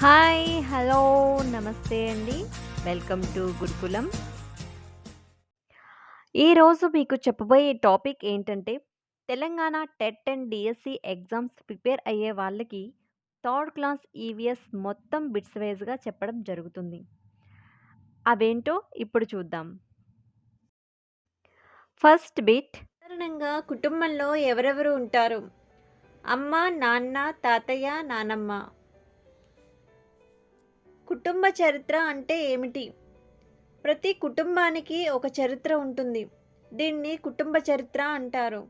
Hi hello నమస్తే అండి. Welcome to గురుకులం. ఈరోజు మీకు చెప్పబోయే టాపిక్ ఏంటంటే Telangana TET and DSC exams prepare అయ్యే వాళ్ళకి థర్డ్ క్లాస్ ఈవీఎస్ మొత్తం బిట్స్ వైజ్గా చెప్పడం జరుగుతుంది. అవేంటో ఇప్పుడు చూద్దాం. First bit. సాధారణంగా కుటుంబంలో ఎవరెవరు ఉంటారు? అమ్మ నాన్న తాతయ్య నానమ్మ. కుటుంబ చరిత్ర అంటే ఏమిటి? ప్రతి కుటుంబానికి ఒక చరిత్ర ఉంటుంది. దీన్ని కుటుంబ చరిత్ర అంటారు.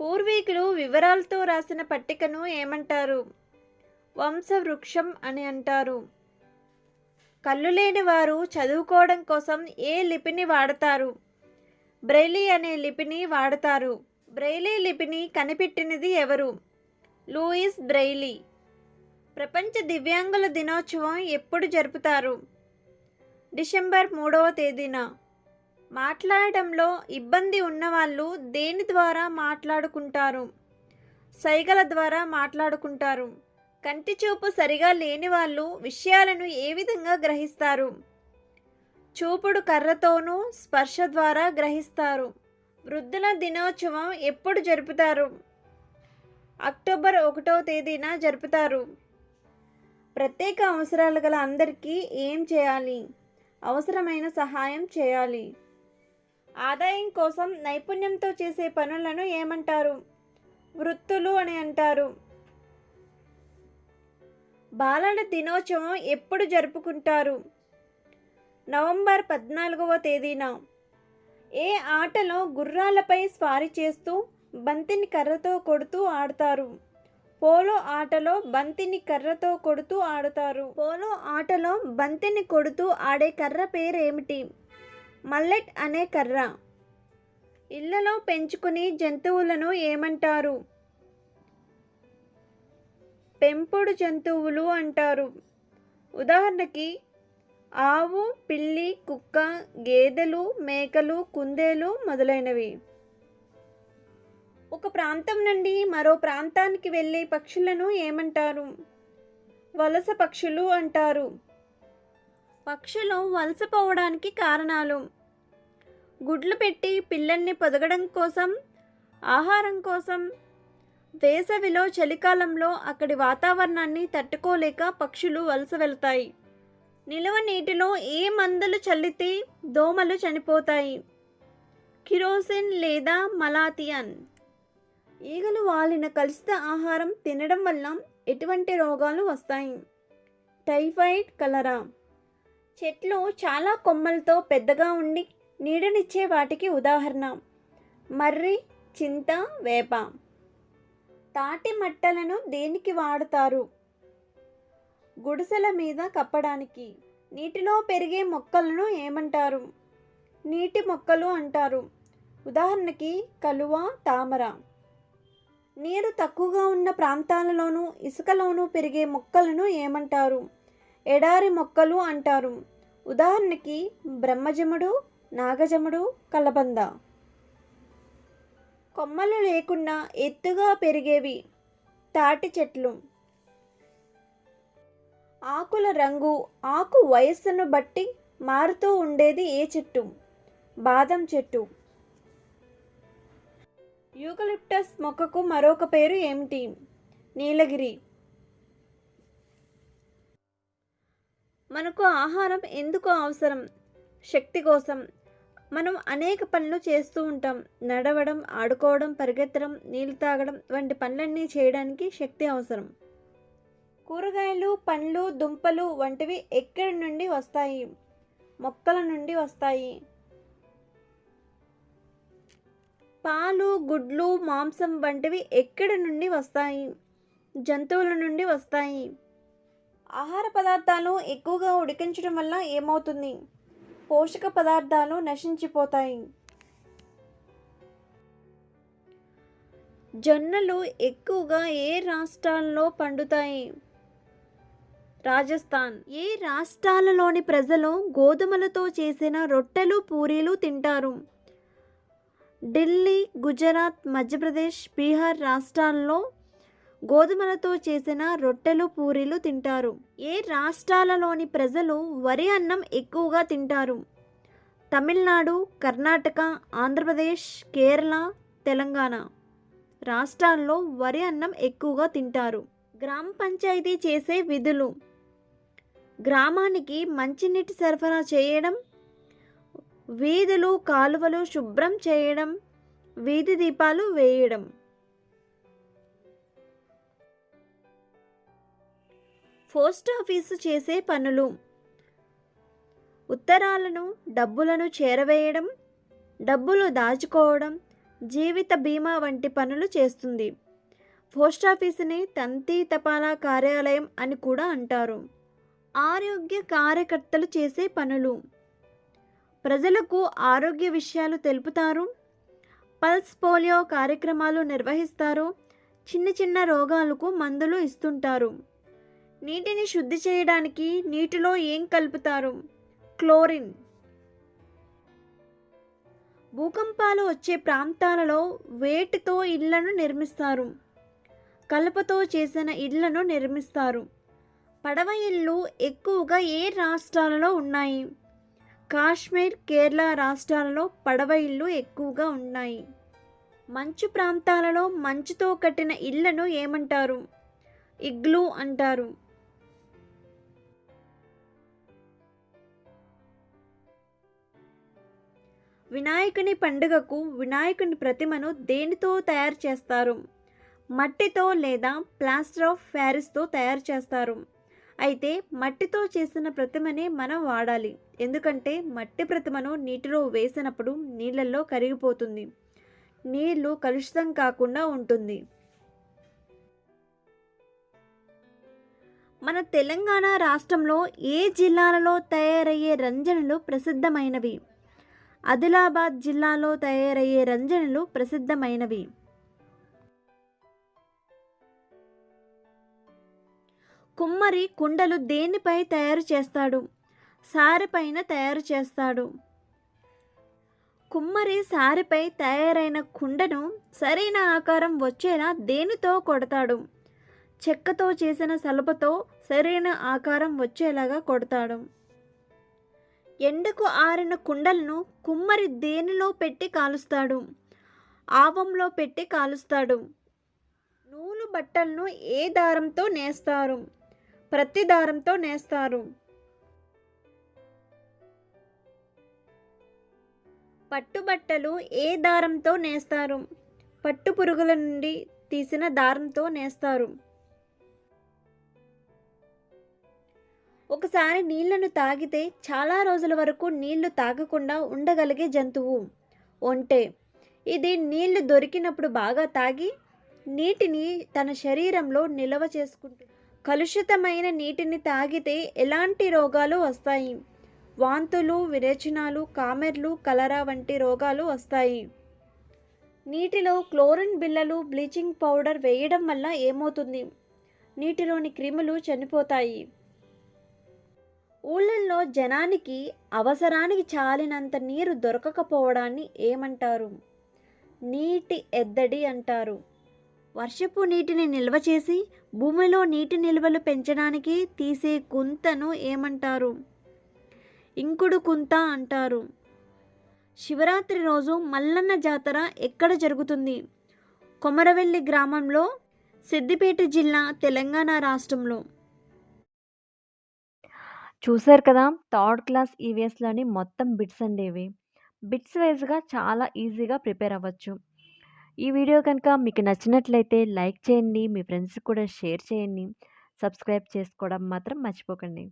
పూర్వీకులు వివరాలతో రాసిన పట్టికను ఏమంటారు? వంశవృక్షం అని అంటారు. కళ్ళు లేని వారు చదువుకోవడం కోసం ఏ లిపిని వాడతారు? బ్రెయిలీ అనే లిపిని వాడతారు. బ్రెయిలీ లిపిని కనిపెట్టినది ఎవరు? Louis Braille. ప్రపంచ దివ్యాంగుల దినోత్సవం ఎప్పుడు జరుపుతారు? డిసెంబర్ మూడవ తేదీన. మాట్లాడటంలో ఇబ్బంది ఉన్నవాళ్ళు దేని ద్వారా మాట్లాడుకుంటారు? సైగల ద్వారా మాట్లాడుకుంటారు. కంటి చూపు సరిగా లేని వాళ్ళు విషయాలను ఏ విధంగా గ్రహిస్తారు? చూపుడు కర్రతోనూ స్పర్శ ద్వారా గ్రహిస్తారు. వృద్ధుల దినోత్సవం ఎప్పుడు జరుపుతారు? అక్టోబర్ ఒకటో తేదీన జరుపుతారు. ప్రత్యేక అవసరాలు గల అందరికీ ఏం చేయాలి? అవసరమైన సహాయం చేయాలి. ఆదాయం కోసం నైపుణ్యంతో చేసే పనులను ఏమంటారు? వృత్తులు అని అంటారు. బాలల దినోత్సవం ఎప్పుడు జరుపుకుంటారు? నవంబర్ పద్నాలుగవ తేదీన. ఏ ఆటలో గుర్రాలపై స్వారీ చేస్తూ బంతిని కర్రతో కొడుతూ ఆడతారు. పోలో ఆటలో బంతిని కర్రతో కొడుతూ ఆడతారు. పోలో ఆటలో బంతిని కొడుతూ ఆడే కర్ర పేరేమిటి? మల్లెట్ అనే కర్ర. ఇళ్ళలో పెంచుకుని జంతువులను ఏమంటారు? పెంపుడు జంతువులు అంటారు. ఉదాహరణకి ఆవు పిల్లి కుక్క గేదెలు మేకలు కుందేలు మొదలైనవి. ఒక ప్రాంతం నుండి మరో ప్రాంతానికి వెళ్ళే పక్షులను ఏమంటారు? వలస పక్షులు అంటారు. పక్షులు వలసపోవడానికి కారణాలు. గుడ్లు పెట్టి పిల్లల్ని పొదగడం కోసం ఆహారం కోసం వేసవిలో చలికాలంలో అక్కడి వాతావరణాన్ని తట్టుకోలేక పక్షులు వలస వెళ్తాయి. నిలవ నీటిలో ఏ మందులు చల్లితే దోమలు చనిపోతాయి? కిరోసిన్ లేదా మలాథియన్? ఈగలు వాలిన కలుషిత ఆహారం తినడం వల్ల ఎటువంటి రోగాలు వస్తాయి? Typhoid cholera? చెట్లు చాలా కొమ్మలతో పెద్దగా ఉండి నీడనిచ్చే వాటికి ఉదాహరణ. మర్రి చింత వేప. తాటి మట్టలను దేనికి వాడతారు? గుడిసెల మీద కప్పడానికి. నీటిలో పెరిగే మొక్కలను ఏమంటారు? నీటి మొక్కలు అంటారు. ఉదాహరణకి కలువ తామర. నీరు తక్కువగా ఉన్న ప్రాంతాలలోనూ ఇసుకలోనూ పెరిగే మొక్కలను ఏమంటారు? ఎడారి మొక్కలు అంటారు. ఉదాహరణకి బ్రహ్మజముడు నాగజముడు కలబంద. కొమ్మలు లేకుండా ఎత్తుగా పెరిగేవి తాటి చెట్లు. ఆకుల రంగు ఆకు వయస్సును బట్టి మారుతూ ఉండేది ఏ చెట్టు? బాదం చెట్టు. యూకలిప్టస్ మొక్కకు మరొక పేరు ఏమిటి? నీలగిరి. మనకు ఆహారం ఎందుకు అవసరం? శక్తి కోసం. మనం అనేక పనులు చేస్తూ ఉంటాం. నడవడం ఆడుకోవడం పరిగెత్తడం నీళ్ళు తాగడం వంటి పనులన్నీ చేయడానికి శక్తి అవసరం. కూరగాయలు పండ్లు దుంపలు వంటివి ఎక్కడి నుండి వస్తాయి? మొక్కల నుండి వస్తాయి. పాలు గుడ్లు మాంసం వంటివి ఎక్కడి నుండి వస్తాయి? జంతువుల నుండి వస్తాయి. ఆహార పదార్థాలు ఎక్కువగా ఉడికించడం వల్ల ఏమవుతుంది? పోషక పదార్థాలు నశించిపోతాయి. జొన్నలు ఎక్కువగా ఏ రాష్ట్రాల్లో పండుతాయి? రాజస్థాన్. ఏ రాష్ట్రాలలోని ప్రజలు గోధుమలతో చేసిన రొట్టెలు పూరీలు తింటారు? ఢిల్లీ గుజరాత్ మధ్యప్రదేశ్ బీహార్ రాష్ట్రాల్లో గోధుమలతో చేసిన రొట్టెలు పూరీలు తింటారు. ఏ రాష్ట్రాలలోని ప్రజలు వరి అన్నం ఎక్కువగా తింటారు? తమిళనాడు కర్ణాటక ఆంధ్రప్రదేశ్ కేరళ తెలంగాణ. రాష్ట్రాల్లో వరి అన్నం ఎక్కువగా తింటారు. గ్రామ పంచాయతీ చేసే విధులు. గ్రామానికి మంచినీటి సరఫరా చేయడం వీధులు కాలువలు శుభ్రం చేయడం వీధి దీపాలు వేయడం. పోస్ట్ ఆఫీసు చేసే పనులు. ఉత్తరాలను డబ్బులను చేరవేయడం డబ్బులు దాచుకోవడం జీవిత బీమా వంటి పనులు చేస్తుంది. పోస్ట్ ఆఫీసుని తంతి తపాలా కార్యాలయం అని కూడా అంటారు. ఆరోగ్య కార్యకర్తలు చేసే పనులు. ప్రజలకు ఆరోగ్య విషయాలు తెలుపుతారు. పల్స్ పోలియో కార్యక్రమాలు నిర్వహిస్తారు. చిన్న చిన్న రోగాలకు మందులు ఇస్తుంటారు. నీటిని శుద్ధి చేయడానికి నీటిలో ఏం కలుపుతారు? క్లోరిన్. భూకంపాలు వచ్చే ప్రాంతాలలో వేటితో ఇళ్ళను నిర్మిస్తారు. కలపతో చేసిన ఇళ్ళను నిర్మిస్తారు. పడవ ఇళ్ళు ఎక్కువగా ఏ రాష్ట్రాలలో ఉన్నాయి? కాశ్మీర్ కేరళ రాష్ట్రాలలో పడవ ఇళ్ళు ఎక్కువగా ఉన్నాయి. మంచు ప్రాంతాలలో మంచుతో కట్టిన ఇళ్ళను ఏమంటారు? ఇగ్లూ అంటారు. వినాయకుని పండుగకు వినాయకుని ప్రతిమను దేనితో తయారు చేస్తారు? మట్టితో లేదా ప్లాస్టర్ ఆఫ్ ప్యారిస్తో తయారు చేస్తారు? అయితే మట్టితో చేసిన ప్రతిమనే మనం వాడాలి. ఎందుకంటే మట్టి ప్రతిమను నీటిలో వేసినప్పుడు నీళ్ళల్లో కరిగిపోతుంది. నీళ్ళు కలుషితం కాకుండా ఉంటుంది. మన తెలంగాణ రాష్ట్రంలో ఏ జిల్లాలలో తయారయ్యే రంజనలు ప్రసిద్ధమైనవి? ఆదిలాబాద్ జిల్లాలో తయారయ్యే రంజనలు ప్రసిద్ధమైనవి. కుమ్మరి కుండలు దేనిపై తయారు చేస్తాడు? సారెపైన తయారు చేస్తాడు. కుమ్మరి సారెపై తయారైన కుండను సరైన ఆకారం వచ్చేలా దేనితో కొడతాడు? చెక్కతో చేసిన సలపతో సరైన ఆకారం వచ్చేలాగా కొడతాడు. ఎండకు ఆరిన కుండలను కుమ్మరి దేనిలో పెట్టి కాలుస్తాడు? ఆవంలో పెట్టి కాలుస్తాడు. నూలు బట్టలను ఏ దారంతో నేస్తారు? ప్రతి దారంతో నేస్తారు. పట్టుబట్టలు ఏ దారంతో నేస్తారు? పట్టు పురుగుల నుండి తీసిన దారంతో నేస్తారు. ఒకసారి నీళ్ళను తాగితే చాలా రోజుల వరకు నీళ్ళు తాగకుండా ఉండగలిగే జంతువు. ఒంటె. ఇది నీళ్ళు దొరికినప్పుడు బాగా తాగి నీటిని తన శరీరంలో నిల్వ చేసుకుంటుంది. కలుషితమైన నీటిని తాగితే ఎలాంటి రోగాలు వస్తాయి? వాంతులు విరేచనాలు కామెర్లు కలరా వంటి రోగాలు వస్తాయి. నీటిలో క్లోరిన్ బిళ్ళలు బ్లీచింగ్ పౌడర్ వేయడం వల్ల ఏమవుతుంది? నీటిలోని క్రిములు చనిపోతాయి. ఊళ్ళల్లో జనానికి అవసరానికి చాలినంత నీరు దొరకకపోవడాన్ని ఏమంటారు? నీటి ఎద్దడి అంటారు. వర్షపు నీటిని నిల్వ చేసి భూమిలో నీటి నిల్వలు పెంచడానికి తీసే కుంతను ఏమంటారు? ఇంకుడు కుంత అంటారు. శివరాత్రి రోజు మల్లన్న జాతర ఎక్కడ జరుగుతుంది? కొమరవెల్లి గ్రామంలో సిద్దిపేట జిల్లా తెలంగాణ రాష్ట్రంలో. చూసారు కదా థర్డ్ క్లాస్ ఈవీఎస్లోని మొత్తం బిట్స్ అండి ఇవి బిట్స్ వైజ్గా చాలా ఈజీగా ప్రిపేర్ అవ్వచ్చు. ఈ వీడియో కనుక మీకు నచ్చినట్లయితే లైక్ చేయండి మీ ఫ్రెండ్స్కి కూడా షేర్ చేయండి. సబ్స్క్రైబ్ చేసుకోవడం మాత్రం మర్చిపోకండి.